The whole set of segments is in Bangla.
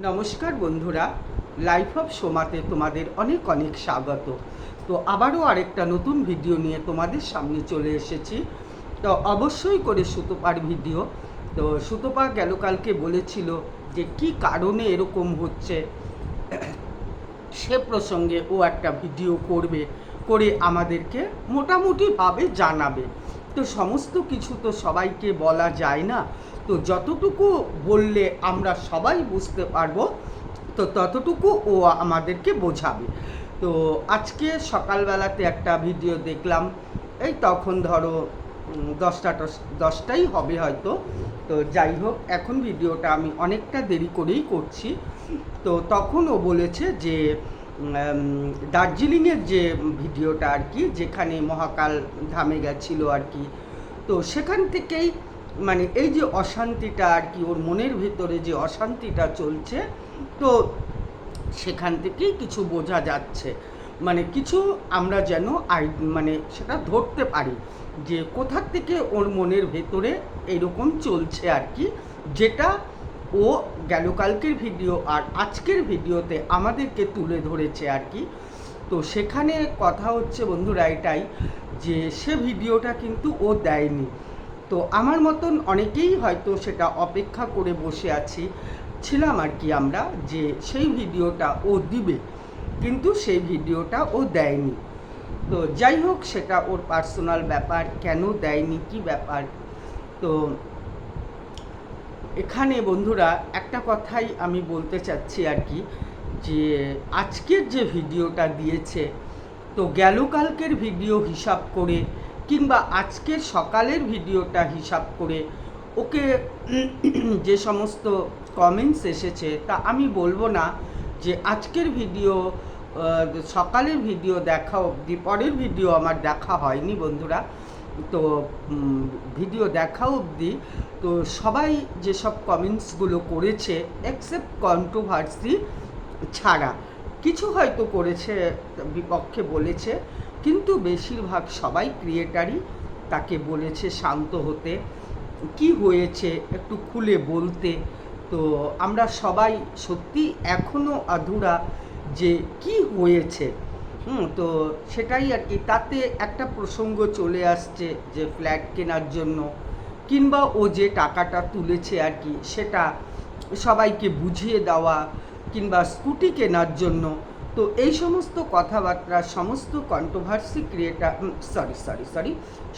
নমস্কার বন্ধুরা লাইফ অফ সোমাতে তোমাদের অনেক অনেক স্বাগত। তো আবারও আরেকটা নতুন ভিডিও নিয়ে তোমাদের সামনে চলে এসেছি। তো অবশ্যই করে সুতোপার ভিডিও তো সুতোপা গেল কালকে বলেছিল যে কি কারণে এরকম হচ্ছে, সে প্রসঙ্গে ও একটা ভিডিও করবে, করে আমাদেরকে মোটামুটিভাবে জানাবে। তো সমস্ত কিছু তো সবাইকে বলা যায় না। তো যতটুকু বললে আমরা সবাই বুঝতে পারব, তো ততটুকু ও আমাদেরকে বোঝাবে। তো আজকে সকালবেলাতে একটা ভিডিও দেখলাম, এই তখন ধরো দশটা দশটাই হবে হয়তো। তো যাই হোক, এখন ভিডিওটা আমি অনেকটা দেরি করেই করছি। তো তখন ও বলেছে যে দার্জিলিংয়ের যে ভিডিওটা আর কি, যেখানে মহাকাল ধামে গেছিল আর কি, তো সেখান থেকেই মানে এই যে অশান্তিটা আর কি, ওর মনের ভেতরে যে অশান্তিটা চলছে, তো সেখান থেকেই কিছু বোঝা যাচ্ছে। মানে কিছু আমরা যেন আই মানে সেটা ধরতে পারি যে কোথার থেকে ওর মনের ভেতরে এরকম চলছে আর কি, যেটা ও গেল কালকের ভিডিও আর আজকের ভিডিওতে আমাদেরকে তুলে ধরেছে আর কি। তো সেখানে কথা হচ্ছে বন্ধুরা এটাই যে সে ভিডিওটা কিন্তু ও দেয়নি। তো আমার মতন অনেকেই হয়তো সেটা অপেক্ষা করে বসে আছি। ছিলাম আর কি আমরা যে সেই ভিডিওটা ও দিবে, কিন্তু সেই ভিডিওটা ও দেয়নি। তো যাই হোক, সেটা ওর পার্সোনাল ব্যাপার, কেন দেয়নি, কি ব্যাপার? তো এখানে বন্ধুরা একটা কথাই আমি বলতে চাচ্ছি আর কি, যে আজকের যে ভিডিওটা দিয়েছে, তো গেল কালকের ভিডিও হিসাব করে কিংবা আজকের সকালের ভিডিওটা হিসাব করে ওকে যে সমস্ত কমেন্টস এসেছে, তা আমি বলব না যে আজকের ভিডিও সকালের ভিডিও দেখা অবধি, পরের ভিডিও আমার দেখা হয়নি বন্ধুরা। তো ভিডিও দেখা অবধি, তো সবাই যেসব কমেন্টসগুলো করেছে এক্সেপ্ট কন্ট্রোভার্সি ছাড়া, কিছু হয়তো করেছে, বিপক্ষে বলেছে। কিন্তু বেশিরভাগ সবাই ক্রিয়েটারই তাকে বলেছে শান্ত হতে। কি হয়েছে একটু খুলে বলতে। তো আমরা সবাই সত্যি এখনও আধুরা যে কি হয়েছে, হুম, তো সেটাই আর কি। তাতে একটা প্রসঙ্গ চলে আসছে যে ফ্ল্যাট কেনার জন্য, কিংবা ও যে টাকাটা তুলেছে আর কি, সেটা সবাইকে বুঝিয়ে দেওয়া, কিংবা স্কুটি কেনার জন্য তো এই সমস্ত কথাবার্তা, সমস্ত controversy creator sorry sorry sorry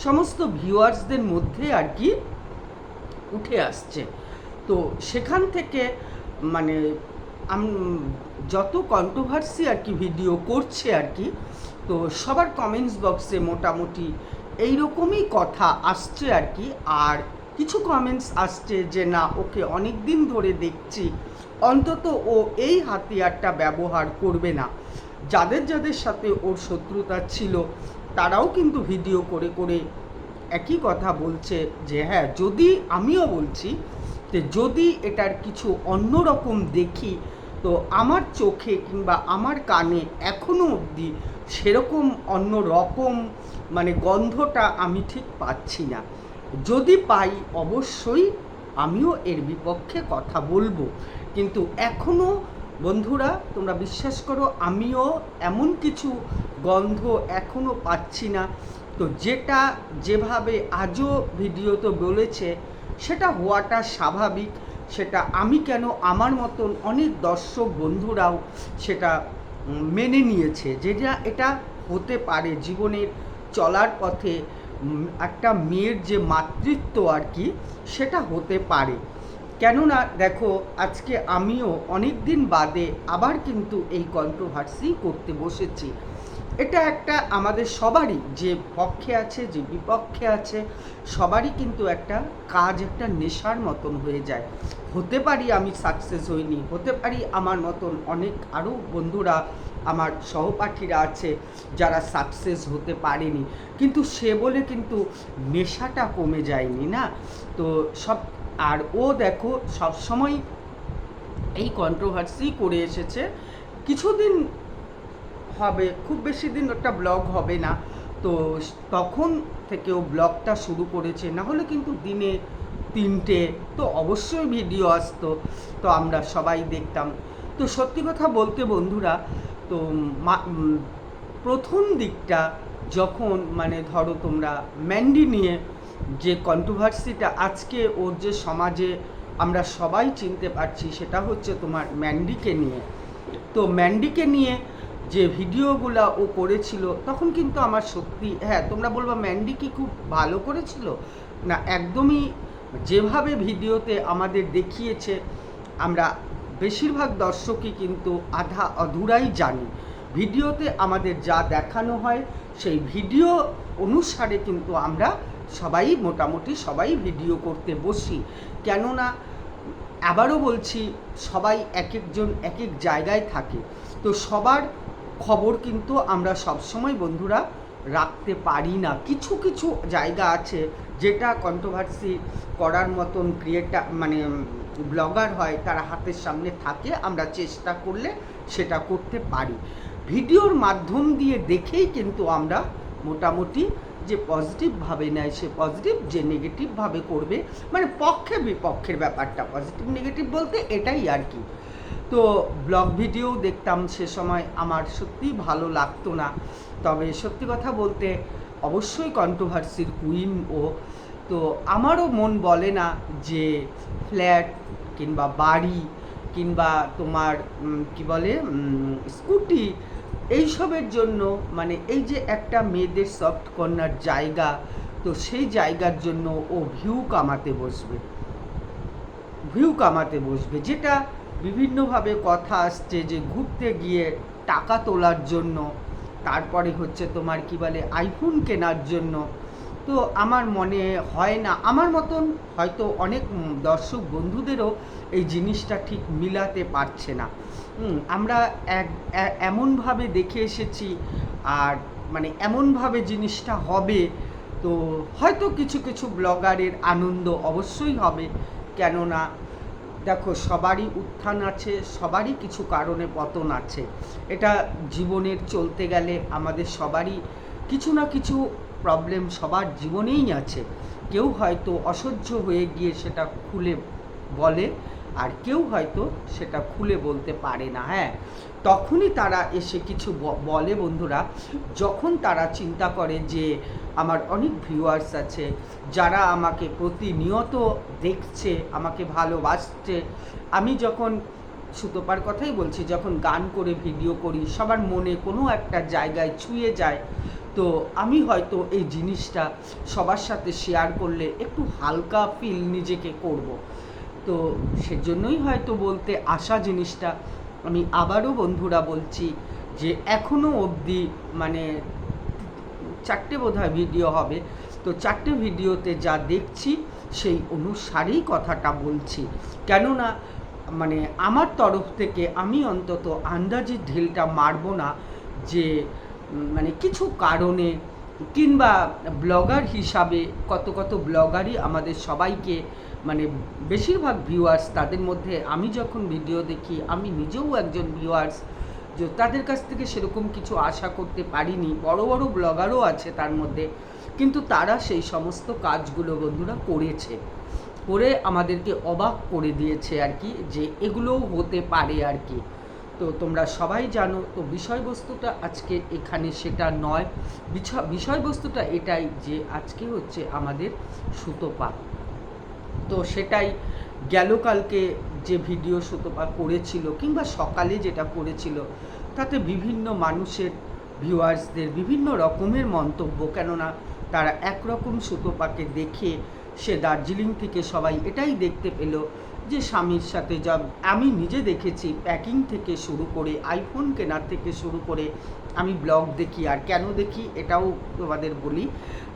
সমস্ত ভিউয়ার্সদের মধ্যে আর কি উঠে আসছে। তো সেখান থেকে মানে যত কন্ট্রোভার্সি আর কি ভিডিও করছে আর কি, তো সবার কমেন্টস বক্সে মোটামুটি এই রকমই কথা আসছে আর কি। আর কিছু কমেন্টস আসছে যে, না, ওকে অনেক দিন ধরে দেখছি অন্তত ও এই হাতিয়ারটা ব্যবহার করবে না। যাদের যাদের সাথে ওর শত্রুতা ছিল, তারাও কিন্তু ভিডিও করে করে একই কথা বলছে যে হ্যাঁ যদি আমিও বলছি যে, যদি এটার কিছু অন্যরকম দেখি, তো আমার চোখে কিংবা আমার কানে এখনও অবধি সেরকম অন্য রকম মানে গন্ধটা আমি ঠিক পাচ্ছি না। যদি পাই, অবশ্যই আমিও এর বিপক্ষে কথা বলব। কিন্তু এখনও বন্ধুরা, তোমরা বিশ্বাস করো, আমিও এমন কিছু গন্ধ এখনও পাচ্ছি না। তো যেটা যেভাবে আজও ভিডিওতে বলেছে, সেটা হওয়াটা স্বাভাবিক। সেটা আমি কেন আমার মতন অনেক দর্শক বন্ধুরাও সেটা মেনে নিয়েছে যেটা এটা হতে পারে জীবনের চলার পথে একটা মেয়ের যে মাতৃত্ব আর কি, সেটা হতে পারে। কেননা দেখো, আজকে আমিও অনেক দিন বাদে আবার কিন্তু এই কন্ট্রোভার্সি করতে বসেছি। এটা একটা আমাদের সবারই, যে পক্ষে আছে, যে বিপক্ষে আছে, সবারই কিন্তু একটা কাজ, একটা নেশার মতন হয়ে যায়। হতে পারি আমি সাকসেস হইনি, হতে পারি আমার মতন অনেক আরও বন্ধুরা, আমার সহপাঠীরা আছে, যারা সাকসেস হতে পারেনি। কিন্তু সে বলে কিন্তু নেশাটা কমে যায়নি না? তো সব আর ও দেখো সবসময় এই কন্ট্রোভার্সি করে এসেছে। কিছুদিন হবে, খুব বেশি দিন একটা ব্লগ হবে না। তো তখন থেকে ও ব্লগটা শুরু করেছে, না হলে কিন্তু দিনে তিনটে, তো অবশ্যই ভিডিও আসতো, তো আমরা সবাই দেখতাম। তো সত্যি কথা বলতে বন্ধুরা, তো প্রথম দিকটা যখন মানে ধরো তোমরা ম্যান্ডি নিয়ে যে কন্ট্রোভার্সিটা আজকে ওর যে সমাজে আমরা সবাই চিনতে পারছি সেটা হচ্ছে তোমার ম্যান্ডিকে নিয়ে। তো ম্যান্ডিকে নিয়ে যে ভিডিওগুলো ও করেছিল, তখন কিন্তু আমার সত্যি হ্যাঁ তোমরা বলবা ম্যান্ডি কি খুব ভালো করেছিল? না, একদমই যেভাবে ভিডিওতে আমাদের দেখিয়েছে, আমরা বেশিরভাগ দর্শকই কিন্তু আধা অধুরাই জানি। ভিডিওতে আমাদের যা দেখানো হয়, সেই ভিডিও অনুসারে কিন্তু আমরা সবাই মোটামুটি সবাই ভিডিও করতে বসি। কেননা আবারও বলছি, সবাই এক একজন এক এক জায়গায় থাকে। তো সবার খবর কিন্তু আমরা সবসময় বন্ধুরা রাখতে পারি না। কিছু কিছু জায়গা আছে যেটা কন্ট্রোভার্সি করার মতন ক্রিয়েটার মানে ব্লগার হয়, তারা হাতের সামনে থাকে, আমরা চেষ্টা করলে সেটা করতে পারি। ভিডিওর মাধ্যম দিয়ে দেখেই কিন্তু আমরা মোটামুটি যে পজিটিভভাবে নেয়, সে পজিটিভ যে নেগেটিভভাবে করবে মানে পক্ষে বিপক্ষের ব্যাপারটা। পজিটিভ নেগেটিভ বলতে এটাই আর কি। তো ব্লগ ভিডিও দেখতাম সে সময়, আমার সত্যিই ভালো লাগতো না। তবে সত্যি কথা বলতে, অবশ্যই কন্ট্রোভার্সির কুইন ও। তো আমারও মন বলে না যে ফ্ল্যাট কিংবা বাড়ি কিংবা তোমার কি বলে স্কুটি এইসবের জন্য মানে এই যে একটা মেয়েদের সফট কর্নার জায়গা, তো সেই জায়গার জন্য ও ভিউ কামাতে বসবে। ভিউ কামাতে বসবে, যেটা বিভিন্নভাবে কথা আসছে যে ঘুরতে গিয়ে টাকা তোলার জন্য, তারপরে হচ্ছে তোমার কি বলে আইফোন কেনার জন্য। তো আমার মনে হয় না, আমার মতন হয়তো অনেক দর্শক বন্ধুদেরও এই জিনিসটা ঠিক মিলাতে পারছে না। আমরা এক এমনভাবে দেখে এসেছি আর মানে এমনভাবে জিনিসটা হবে, তো হয়তো কিছু কিছু ব্লগারের আনন্দ অবশ্যই হবে। কেননা দেখো, সবারই উত্থান আছে, সবারই কিছু কারণে পতন আছে। এটা জীবনের চলতে গেলে আমাদের সবারই কিছু না কিছু প্রবলেম সবার জীবনেই আছে। কেউ হয়তো অসহ্য হয়ে গিয়ে সেটা খুলে বলে আর কেউ হয়তো সেটা খুলে বলতে পারে না হ্যাঁ। তখনই তারা এসে কিছু বলে, বন্ধুরা, যখন তারা চিন্তা করে যে আমার অনেক ভিউয়ার্স আছে, যারা আমাকে প্রতিনিয়ত দেখছে, আমাকে ভালোবাসছে, আমি যখন সুতোপার কথাই বলছি, যখন গান করে ভিডিও করি, সবার মনে কোনো একটা জায়গায় ছুঁয়ে যায়, তো আমি হয়তো এই জিনিসটা সবার সাথে শেয়ার করলে একটু হালকা ফিল নিজেকে করব। তো সেজন্যই হয়তো বলতে আসা জিনিসটা। আমি আবারও বন্ধুরা বলছি যে এখনও অবধি মানে চারটে বোধহয় ভিডিও হবে। তো চারটে ভিডিওতে যা দেখছি সেই অনুসারেই কথাটা বলছি। কেননা মানে আমার তরফ থেকে আমি অন্তত আন্দাজে ঢিলটা মারবো না যে মানে কিছু কারণে কিংবা ব্লগার হিসাবে কত কত ব্লগারই আমাদের সবাইকে মানে বেশিরভাগ ভিউয়ার্স তাদের মধ্যে আমি যখন ভিডিও দেখি, আমি নিজেও একজন ভিউয়ার্স যে তাদের কাছ থেকে সেরকম কিছু আশা করতে পারিনি। বড় বড় ব্লগারও আছে তার মধ্যে, কিন্তু তারা সেই সমস্ত কাজগুলো বন্ধুরা করেছে। করে আমাদেরকে অবাক করে দিয়েছে আর কি, যে এগুলোও হতে পারে আর কি। তো তোমরা সবাই জানো, তো বিষয়বস্তুটা আজকে এখানে সেটা নয়। বিষয়বস্তুটা এটাই যে আজকে হচ্ছে আমাদের সুতোপা তো সেটাই গেল কালকে যে ভিডিও সুতপা করেছিল কিংবা সকালে যেটা করেছিল, তাতে বিভিন্ন মানুষের ভিউয়ার্সদের বিভিন্ন রকমের মন্তব্য, কেননা তারা একরকম সুতপাকে দেখে সে দার্জিলিং থেকে সবাই এটাই দেখতে পেল যে স্বামীর সাথে যা আমি নিজে দেখেছি প্যাকিং থেকে শুরু করে আইফোন কেনার থেকে শুরু করে আমি ব্লগ দেখি আর কেন দেখি এটাও তোমাদের বলি।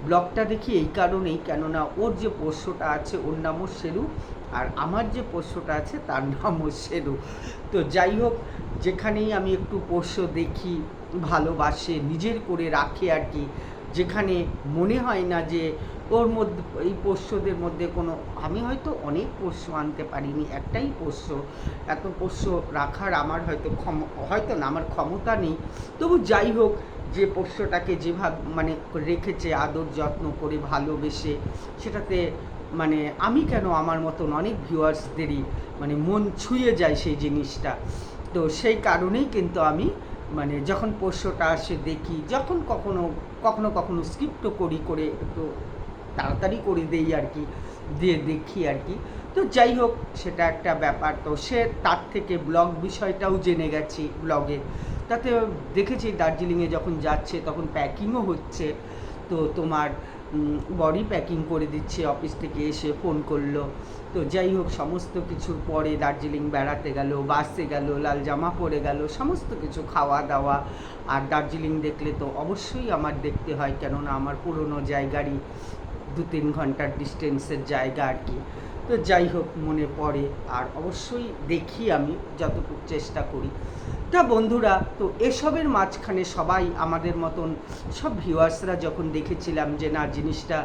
ব্লগটা দেখি এই কারণেই কেননা ওর যে পোষ্যটা আছে ওর নামও শেরু আর আমার যে পোষ্যটা আছে তার নামও শেরু। তো যাই হোক, যেখানেই আমি একটু পোষ্য দেখি, ভালোবাসে, নিজের করে রাখে আর কি, যেখানে মনে হয় না যে ওর মধ্যে, এই পোষ্যদের মধ্যে কোনো, আমি হয়তো অনেক পোষ্য আনতে পারিনি, একটাই পোষ্য। এত পোষ্য রাখার আমার হয়তো ক্ষম, হয়তো না, আমার ক্ষমতা নেই। তবু যাই হোক, যে পোষ্যটাকে যেভাবে মানে রেখেছে, আদর যত্ন করে, ভালোবেসে, সেটাতে মানে আমি কেন আমার মতন অনেক ভিউয়ার্সদেরই মানে মন ছুঁয়ে যায় সেই জিনিসটা? তো সেই কারণেই কিন্তু আমি মানে যখন পোষ্যটা আসে দেখি, যখন কখনো কখনো কখনো স্কিপ্টও করি করে একটু তাড়াতাড়ি করে দেই আর কি, দিয়ে দেখি আর কি। তো যাই হোক, সেটা একটা ব্যাপার। তো সে তার থেকে ব্লগ বিষয়টাও জেনে গেছি ব্লগে। তাতে দেখেছি দার্জিলিংয়ে যখন যাচ্ছে তখন প্যাকিংও হচ্ছে। তো তোমার বডি প্যাকিং করে দিচ্ছে অফিস থেকে এসে ফোন করল। তো যাই হোক, সমস্ত কিছুর পরে দার্জিলিং বেড়াতে গেল, বাসে গেল, লাল জামা পরে গেল, সমস্ত কিছু খাওয়া দাওয়া। আর দার্জিলিং দেখলে তো অবশ্যই আমার দেখতে হয়, কেননা আমার পুরনো জায়গারই দু তিন ঘণ্টার ডিস্টেন্সের জায়গা আর কি। তো যাই হোক, মনে পড়ে। আর অবশ্যই দেখি আমি যতটুকু চেষ্টা করি। তা বন্ধুরা, তো এসবের মাঝখানে সবাই আমাদের মতন, সব ভিউয়ার্সরা যখন দেখেছিলাম যে, না, জিনিসটা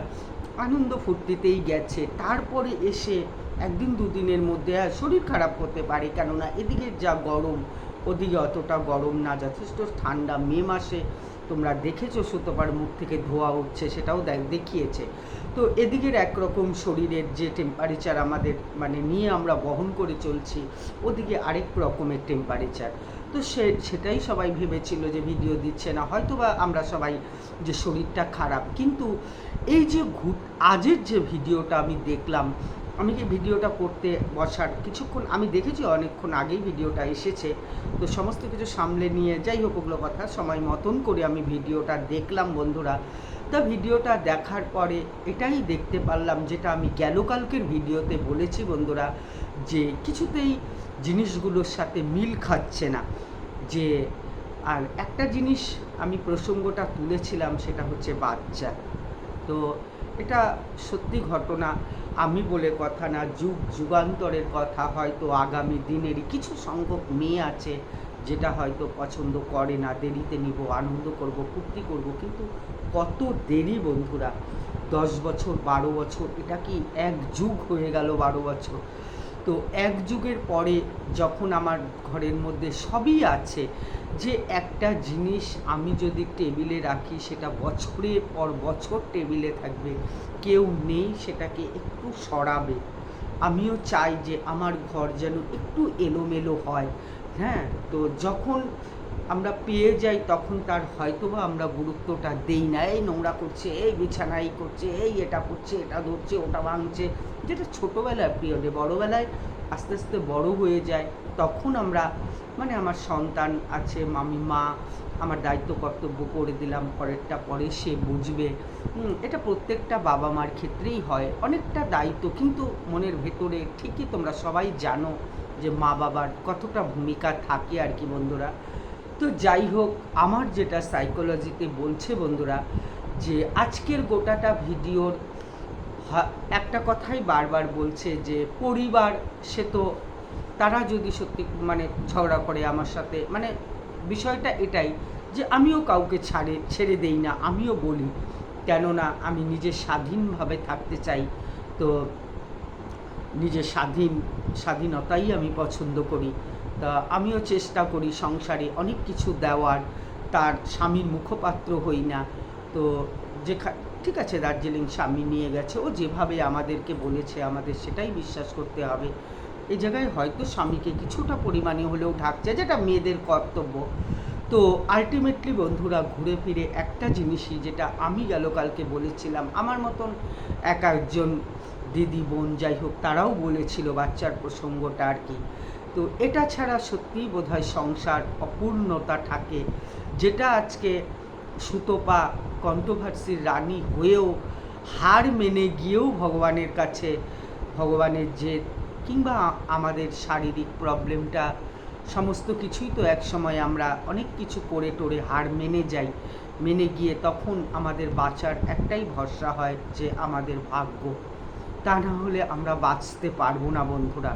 আনন্দ ফুর্তিতেই গেছে। তারপরে এসে একদিন দুদিনের মধ্যে শরীর খারাপ হতে পারে। কেননা এদিকে যা গরম, ওদিকে অতটা গরম না। যথেষ্ট ঠান্ডা মে মাসে তোমরা দেখেছ সুতোপার মুখ থেকে ধোয়া উঠছে, সেটাও দেখ- দেখিয়েছে। তো এদিকের একরকম শরীরের যে টেম্পারেচার আমাদের মানে নিয়ে আমরা বহন করে চলছি, ওদিকে আরেক রকমের টেম্পারেচার তো সে, সেটাই সবাই ভেবেছিল যে ভিডিও দিচ্ছে না হয়তো বা আমরা সবাই যে শরীরটা খারাপ। কিন্তু এই যে ঘুট আজের যে ভিডিওটা আমি দেখলাম আমি কি ভিডিওটা করতে বসার? কিছুক্ষণ, আমি দেখেছি অনেকক্ষণ আগেই ভিডিওটা এসেছে। তো সমস্ত কিছু সামলে নিয়ে যাই হোক ওগুলো কথা, সময় মতন করে আমি ভিডিওটা দেখলাম বন্ধুরা। তা ভিডিওটা দেখার পরে এটাই দেখতে পারলাম যেটা আমি গেল কালকের ভিডিওতে বলেছি বন্ধুরা, যে কিছুতেই জিনিসগুলোর সাথে মিল খাচ্ছে না। যে, আর একটা জিনিস আমি প্রসঙ্গটা তুলেছিলাম সেটা হচ্ছে বাচ্চা। তো এটা সত্যি ঘটনা। আমি বলে কথা না, যুগ যুগান্তরের কথা হয়তো আগামী দিনেরই কিছু সংখ্যক মেয়ে আছে যেটা হয়তো পছন্দ করে না, দেরিতে নিব, আনন্দ করব, ফুর্তি করব, কিন্তু কত দেরি বন্ধুরা? দশ বছর, বারো বছর, এটা কি এক যুগ হয়ে গেল বারো বছর? তো এক যুগের পরে যখন আমার ঘরের মধ্যে সবই আছে, যে একটা জিনিস আমি যদি টেবিলে রাখি, সেটা বছরের পর বছর টেবিলে থাকবে, কেউ নেই সেটাকে একটু সরাবে। আমিও চাই যে আমার ঘর যেন একটু এলোমেলো হয় হ্যাঁ? তো যখন আমরা পেয়ে যাই, তখন তার হয়তোবা আমরা গুরুত্বটা দেই না। এই নোংরা করছে, এই বিছানা এই করছে, এই এটা করছে, এটা ধরছে, ওটা ভাঙছে। যেটা ছোটোবেলার পিরিয়ডে বড়োবেলায় আস্তে আস্তে বড় হয়ে যায়, তখন আমরা মানে আমার সন্তান আছে মামি মা, আমার দায়িত্ব কর্তব্য করে দিলাম, পরেরটা পরে সে বুঝবে। এটা প্রত্যেকটা বাবা মার ক্ষেত্রেই হয়, অনেকটা দায়িত্ব, কিন্তু মনের ভেতরে ঠিকই তোমরা সবাই জানো যে মা বাবার কতটা ভূমিকা থাকে আর কি বন্ধুরা। তো যাই হোক, আমার যেটা সাইকোলজিতে বলছে বন্ধুরা, যে আজকের গোটাটা ভিডিওর একটা কথাই বারবার বলছে যে পরিবার, সে তো তারা যদি সত্যি মানে ঝগড়া করে আমার সাথে মানে বিষয়টা এটাই যে আমিও কাউকে ছাড়ে, ছেড়ে দেই না, আমিও বলি। কেননা আমি নিজে স্বাধীনভাবে থাকতে চাই, তো নিজের স্বাধীন, স্বাধীনতাই আমি পছন্দ করি। আমিও চেষ্টা করি সংসারে অনেক কিছু দেওয়ার। তার স্বামীর মুখপাত্র হই না। তো যেখা, ঠিক আছে, দার্জিলিং স্বামী নিয়ে গেছে। ও যেভাবে আমাদেরকে বলেছে, আমাদের সেটাই বিশ্বাস করতে হবে। এই জায়গায় হয়তো স্বামীকে কিছুটা পরিমাণে হলেও ঢাকছে, যেটা মেয়েদের কর্তব্য। তো আলটিমেটলি বন্ধুরা, ঘুরে ফিরে একটা জিনিসই যেটা আমি গেল কালকে বলেছিলাম, আমার মতন এক একজন দিদি বোন যাই হোক, তারাও বলেছিল বাচ্চার প্রসঙ্গটা আর কি। তো এটা ছাড়া সত্যিই বোধহয় সংসার অপূর্ণতা থাকে। যেটা আজকে সুতপা কন্ট্রোভার্সির রানী হয়েও হার মেনে গিয়েও ভগবানের কাছে, ভগবানের যে কিংবা আমাদের শারীরিক প্রবলেমটা, সমস্ত কিছুই তো এক সময় আমরা অনেক কিছু করে টোরে হার মেনে যাই। মেনে গিয়ে তখন আমাদের বাঁচার একটাই ভরসা হয় যে আমাদের ভাগ্য। তা না হলে আমরা বাঁচতে পারব না বন্ধুরা।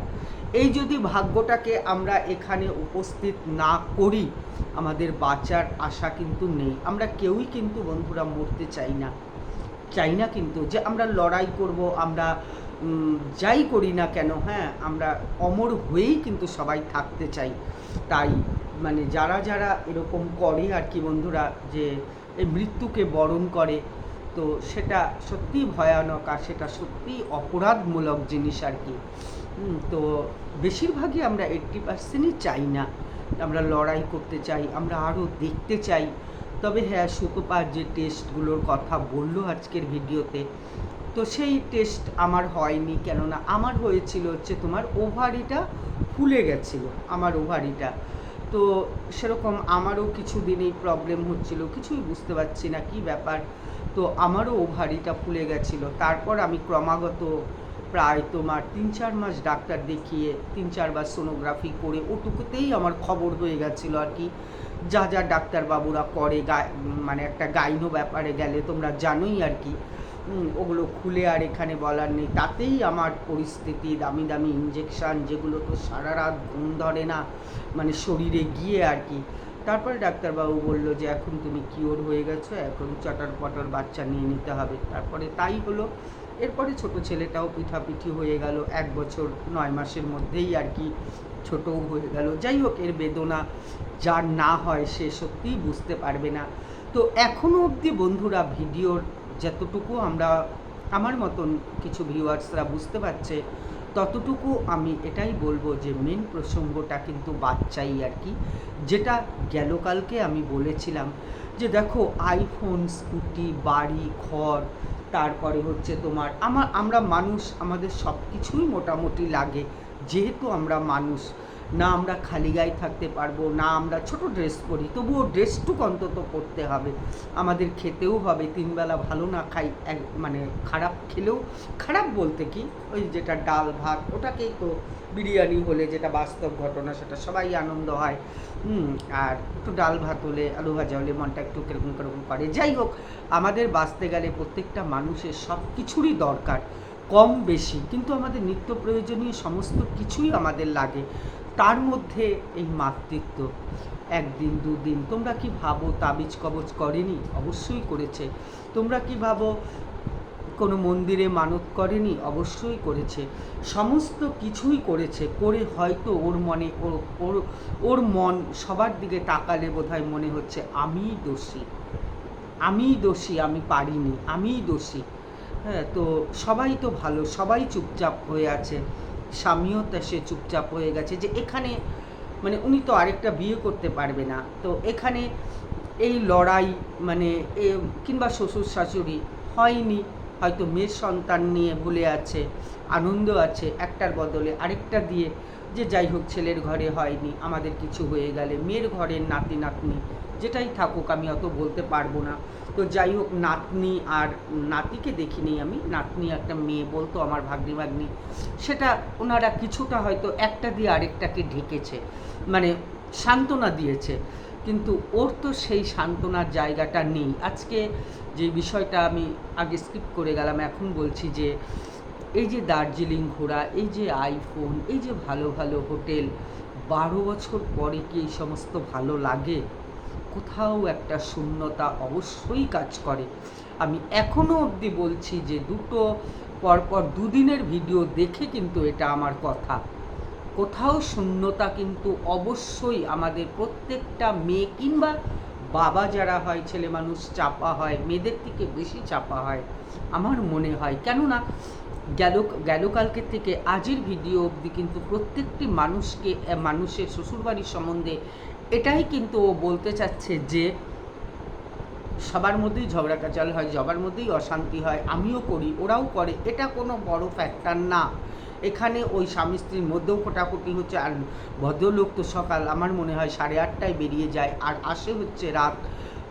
এই যদি ভাগ্যটাকে আমরা এখানে উপস্থিত না করি, আমাদের বাঁচার আশা কিন্তু নেই। আমরা কেউই কিন্তু, বন্ধুরা, মরতে চাই না। চাই না কিন্তু যে আমরা লড়াই করব, আমরা যাই করি না কেন হ্যাঁ আমরা অমর হয়েই কিন্তু সবাই থাকতে চাই। তাই মানে যারা যারা এরকম করে আর কি, বন্ধুরা, যে এই মৃত্যুকে বরণ করে, তো সেটা সত্যিই ভয়ানক আর সেটা সত্যিই অপরাধমূলক জিনিস আর কি। তো বেশিরভাগই আমরা এইট্টি পার্সেন্টই চাই না। আমরা লড়াই করতে চাই, আমরা আরও দেখতে চাই। তবে হ্যাঁ সুতোপার যে টেস্টগুলোর কথা বলল আজকের ভিডিওতে, তো সেই টেস্ট আমার হয়নি। কেননা আমার হয়েছিল হচ্ছে তোমার ওভারিটা ফুলে গেছিল, আমার ওভারিটা তো সেরকম আমারও কিছু দিনেই প্রবলেম হচ্ছিল, কিছুই বুঝতে পারছি না কি ব্যাপার। তো আমারও ওভারিটা ফুলে গেছিল। তারপর আমি ক্রমাগত প্রায় তোমার তিন চার মাস ডাক্তার দেখিয়ে, তিন চারবার সোনোগ্রাফি করে, ওটুকুতেই আমার খবর হয়ে গেছিল আর কি। যা যা ডাক্তারবাবুরা করে মানে একটা গাইনো ব্যাপারে গেলে তোমরা জানোই আর কি। ওগুলো খুলে আর এখানে বলার নেই। তাতেই আমার পরিস্থিতি, দামি দামি ইঞ্জেকশান যেগুলো তো সারা রাত ঘুম ধরে না মানে শরীরে গিয়ে আর কি। তারপরে ডাক্তারবাবু বলল যে, এখন তুমি কিওর হয়ে গেছো, এখন চটার পটর বাচ্চা নিয়ে নিতে হবে। তারপরে তাই হলো এরপরে ছোট ছেলেটাও পিঠাপিঠি হয়ে গেল। এক বছর, নয় মাসের মধ্যেই আর কি ছোটও হয়ে গেল। যাই হোক, এর বেদনা যার না হয় সে সত্যিই বুঝতে পারবে না। তো এখনও অবধি বন্ধুরা, ভিডিওর যতটুকু আমরা, আমার মতন কিছু ভিউয়ার্সরা বুঝতে পারছে, ততটুকু আমি এটাই বলব যে মেন প্রসঙ্গটা কিন্তু বাচ্চাই আর কি। যেটা গেল কালকে আমি বলেছিলাম যে দেখো আইফোন স্কুটি, বাড়ি, ঘর তারপরে হচ্ছে তোমার আমার আমরা মানুষ আমাদের সব কিছুই মোটামুটি লাগে। যেহেতু আমরা মানুষ না আমরা খালি গায়ে থাকতে পারব, না আমরা ছোট ড্রেস পরি, তবুও ড্রেসটুকু অন্তত পরতে হবে। আমাদের খেতেও হবে, তিনবেলা ভালো না খাই, এক মানে খারাপ খেলেও, খারাপ বলতে কি? ওই যেটা ডাল ভাত, ওটাকেই তো বিরিয়ানি হলে যেটা বাস্তব ঘটনা, সেটা সবাই আনন্দ হয়। আর একটু ডাল ভাত হলে, আলু ভাজা হলে মনটা একটু কীরকম কীরকম করে। যাই হোক, আমাদের বাঁচতে গেলে প্রত্যেকটা মানুষের সব কিছুরই দরকার, কম বেশি। কিন্তু আমাদের নিত্য প্রয়োজনীয় সমস্ত কিছুই আমাদের লাগে। তার মধ্যে এই মাতৃত্ব। একদিন, দুদিন, তোমরা কি ভাবো তাবিজ কবজ করেনি? অবশ্যই করেছে। তোমরা কি ভাবো কোনো মন্দিরে মানত করেনি? অবশ্যই করেছে। সমস্ত কিছুই করেছে। করে হয়তো ওর মনে ওর ওর মন সবার দিকে তাকালে বোধহয় মনে হচ্ছে, আমিই দোষী। আমিই দোষী, আমি পারিনি। আমিই দোষী। হ্যাঁ তো সবাই তো ভালো, সবাই চুপচাপ হয়ে আছে। স্বামীও তা সে চুপচাপ হয়ে গেছে যে এখানে মানে উনি তো আরেকটা বিয়ে করতে পারবে না। তো এখানে এই লড়াই মানে কিংবা শ্বশুর শাশুড়ি হয়নি, হয়তো মেয়ের সন্তান নিয়ে ভুলে আছে, আনন্দ আছে একটার বদলে আরেকটা দিয়ে যে যাই হোক ছেলের ঘরে হয়নি, আমাদের কিছু হয়ে গেলে মেয়ের ঘরের নাতি নাতনি যেটাই থাকুক আমি অত বলতে পারব না। তো যাই হোক, নাতনি আর নাতিকে দেখিনি আমি। নাতনি একটা মেয়ে বলতো আমার ভাগ্নি ভাগ্নি। সেটা ওনারা কিছুটা হয়তো একটা দিয়ে আরেকটাকে ঢেকেছে মানে সান্ত্বনা দিয়েছে। কিন্তু ওর তো সেই সান্ত্বনার জায়গাটা নেই। আজকে যে বিষয়টা আমি আগে স্কিপ করে গেলাম, এখন বলছি যে এই যে দার্জিলিং ঘোরা, এই যে আইফোন, এই যে ভালো ভালো হোটেল, বারো বছর পরে কি এই সমস্ত ভালো লাগে? কোথাও একটা শূন্যতা অবশ্যই কাজ করে। আমি এখনও অবধি বলছি যে দুটো পরপর দুদিনের ভিডিও দেখে কিন্তু এটা আমার কথা। কোথাও শূন্যতা কিন্তু অবশ্যই আমাদের প্রত্যেকটা মেয়ে কিংবা বাবা যারা হয়, ছেলে মানুষ চাপা হয়, মেয়েদের থেকে বেশি চাপা হয়, আমার মনে হয়। কেননা গেল গেল কালকের থেকে আজের ভিডিও অবধি কিন্তু প্রত্যেকটি মানুষকে মানুষের শ্বশুরবাড়ির সম্বন্ধে এটাই কিন্তু ও বলতে চাচ্ছে যে সবার মধ্যেই ঝগড়া কাচাল হয়, সবার মধ্যেই অশান্তি হয়, আমিও করি, ওরাও করে, এটা কোনো বড় ফ্যাক্টর না। এখানে ওই স্বামী স্ত্রীর মধ্যেও কোটাকুটি হচ্ছে, আর ভদ্রলোক তো সকাল, আমার মনে হয় সাড়ে আটটায় বেরিয়ে যায়, আর আসে হচ্ছে রাত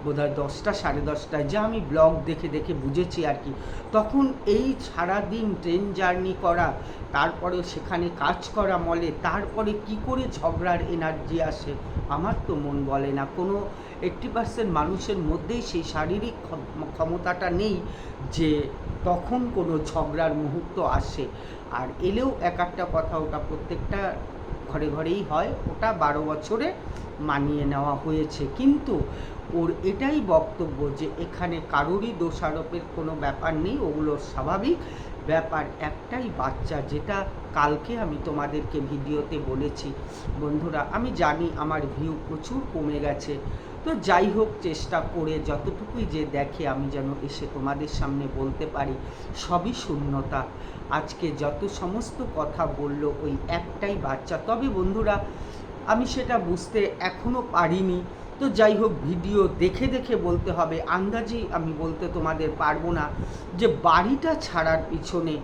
বোধহয় দশটা, সাড়ে দশটায়, যা আমি ব্লগ দেখে দেখে বুঝেছি আর কি। তখন এই সারাদিন ট্রেন জার্নি করা তারপরে সেখানে কাজ করা মলে, তারপরে কি করে ঝগড়ার এনার্জি আসে, আমার তো মন বলে না। কোনো এইট্টি পার্সেন্ট মানুষের মধ্যেই সেই শারীরিক ক্ষম- ক্ষমতাটা নেই যে তখন কোনো ঝগড়ার মুহূর্ত আসে। আর এলেও এক একটা কথা ওটা প্রত্যেকটা ঘরে ঘরেই হয়, ওটা বারো বছরে মানিয়ে নেওয়া হয়েছে। কিন্তু ওর এটাই বক্তব্য যে এখানে কারোরই দোষারোপের কোনো ব্যাপার নেই, ওগুলো স্বাভাবিক। ব্যাপার একটাই বাচ্চা, যেটা কালকে আমি তোমাদেরকে ভিডিওতে বলেছি। বন্ধুরা, আমি জানি আমার ভিউ প্রচুর কমে গেছে। তো যাই হোক, চেষ্টা করে যতটুকুই যে দেখে আমি যেন এসে তোমাদের সামনে বলতে পারি, সবই শূন্যতা। আজকে যত সমস্ত কথা বলল, ওই একটাই বাচ্চা। তবে বন্ধুরা, আমি সেটা বুঝতে এখনও পারিনি। তো যাই হোক, ভিডিও দেখে দেখে বলতে হবে আন্দাজি আমি বলতে তোমাদের পারব না যে বাড়িটা ছাড়ার পিছনে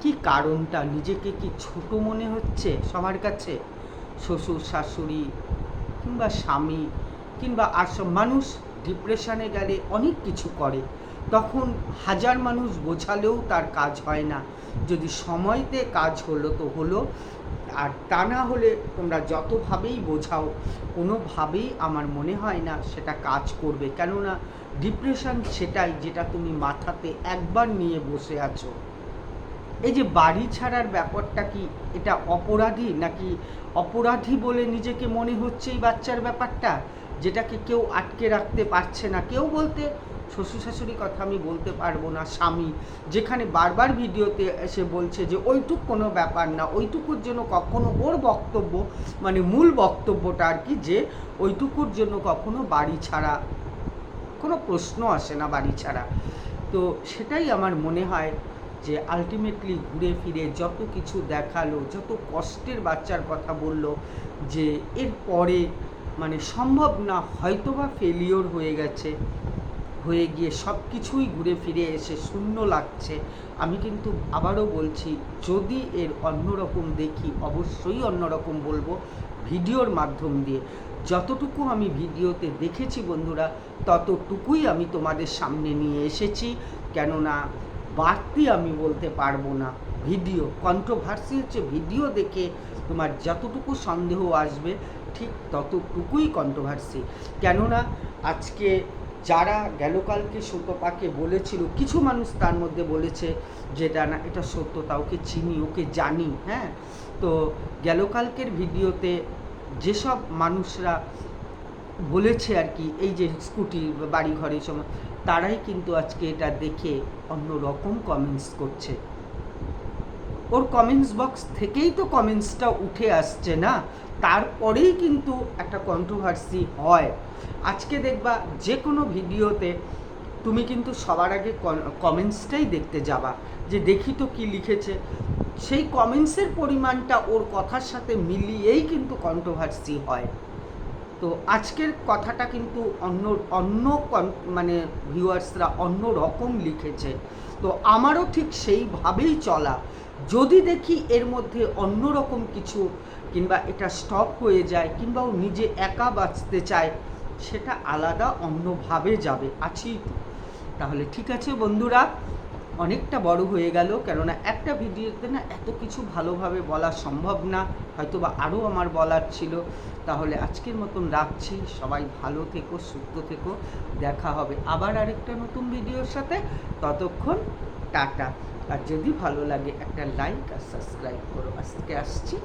কি কারণটা? নিজেকে কি ছোট মনে হচ্ছে সবার কাছে? শ্বশুর, শাশুড়ি কিংবা স্বামী কিংবা আর সব মানুষ ডিপ্রেশনে গেলে অনেক কিছু করে। তখন হাজার মানুষ বোঝালেও তার কাজ হয় না। যদি সময়তে কাজ হলো তো হলো। আর তা না হলে তোমরা যতভাবেই বোঝাও, কোনোভাবেই আমার মনে হয় না সেটা কাজ করবে। কেননা ডিপ্রেশন সেটাই যেটা তুমি মাথাতে একবার নিয়ে বসে আছো। এই যে বাড়ি ছাড়ার ব্যাপারটা কি, এটা অপরাধী নাকি অপরাধী বলে নিজেকে মনে হচ্ছে এই বাচ্চার ব্যাপারটা? যেটাকে কেউ আটকে রাখতে পারছে না। কেউ বলতে শ্বশুর শাশুড়ি কথা আমি বলতে পারব না, স্বামী। যেখানে বারবার ভিডিওতে এসে বলছে যে, ওইটুক কোনো ব্যাপার না, ওইটুকুর জন্য কখনো ওর বক্তব্য মানে মূল বক্তব্যটা আর কি, যে ওইটুকুর জন্য কখনো বাড়ি ছাড়া, কোনো প্রশ্ন আসে না বাড়ি ছাড়া। তো সেটাই আমার মনে হয় যে আলটিমেটলি ঘুরে ফিরে যত কিছু দেখাল, যত কষ্টের বাচ্চার কথা বলল, যে এর পরে মানে সম্ভব না, হয়তোবা ফেলিওর হয়ে গেছে। হয়ে গিয়ে সব কিছুই ঘুরে ফিরে এসে শূন্য লাগছে। আমি কিন্তু আবারও বলছি, যদি এর অন্যরকম দেখি, অবশ্যই অন্যরকম বলব ভিডিওর মাধ্যম দিয়ে। যতটুকু আমি ভিডিওতে দেখেছি বন্ধুরা, ততটুকুই আমি তোমাদের সামনে নিয়ে এসেছি। কেননা, বাড়তি আমি বলতে পারব না। ভিডিও কন্ট্রোভার্সি হচ্ছে ভিডিও দেখে তোমার যতটুকু সন্দেহ আসবে, ঠিক ততটুকুই কন্ট্রোভার্সি কেননা, আজকে যারা গেলকালকে সত্যপাকে বলেছিল, কিছু মানুষ তার মধ্যে বলেছে যেটা না, এটা সত্য, তা ওকে চিনি, ওকে জানি হ্যাঁ? তো গেলকালকের ভিডিওতে যেসব মানুষরা বলেছে আর কি, এই যে স্কুটি বাড়ি ঘরের সময়, তারাই কিন্তু আজকে এটা দেখে অন্য রকম কমেন্টস করছে। ওর কমেন্টস বক্স থেকেই তো কমেন্টসটা উঠে আসছে না? তারপরেই কিন্তু একটা কন্ট্রোভার্সি হয়। আজকে দেখবা যে কোনো ভিডিওতে তুমি কিন্তু সবার আগে কমেন্টসটাই দেখতে যাবা। যে দেখি তো কী লিখেছে। সেই কমেন্টসের পরিমাণটা ওর কথার সাথে মিলিয়েই কিন্তু কন্ট্রোভার্সি হয়। তো আজকের কথাটা কিন্তু অন্য অন্য মানে ভিউয়ার্সরা অন্য রকম লিখেছে। তো আমারও ঠিক সেইভাবেই চলা। যদি দেখি এর মধ্যে অন্য রকম কিছু কিংবা এটা স্টপ হয়ে যায় কিংবা ও নিজে একা বাঁচতে চায়, সেটা আলাদা অন্যভাবে যাবে। আছি তাহলে ঠিক আছে বন্ধুরা, অনেকটা বড় হয়ে গেল, কেননা একটা ভিডিওতে না এত কিছু ভালোভাবে বলা সম্ভব না হয়তো বা আরও আমার বলার ছিল। তাহলে আজকের মতন রাখছি, সবাই ভালো থেকো, সুস্থ থেকো, দেখা হবে আবার আরেকটা নতুন ভিডিওর সাথে। ততক্ষণ টাটা। আর যদি ভালো লাগে একটা লাইক আর সাবস্ক্রাইব করো। আজকে আসছি।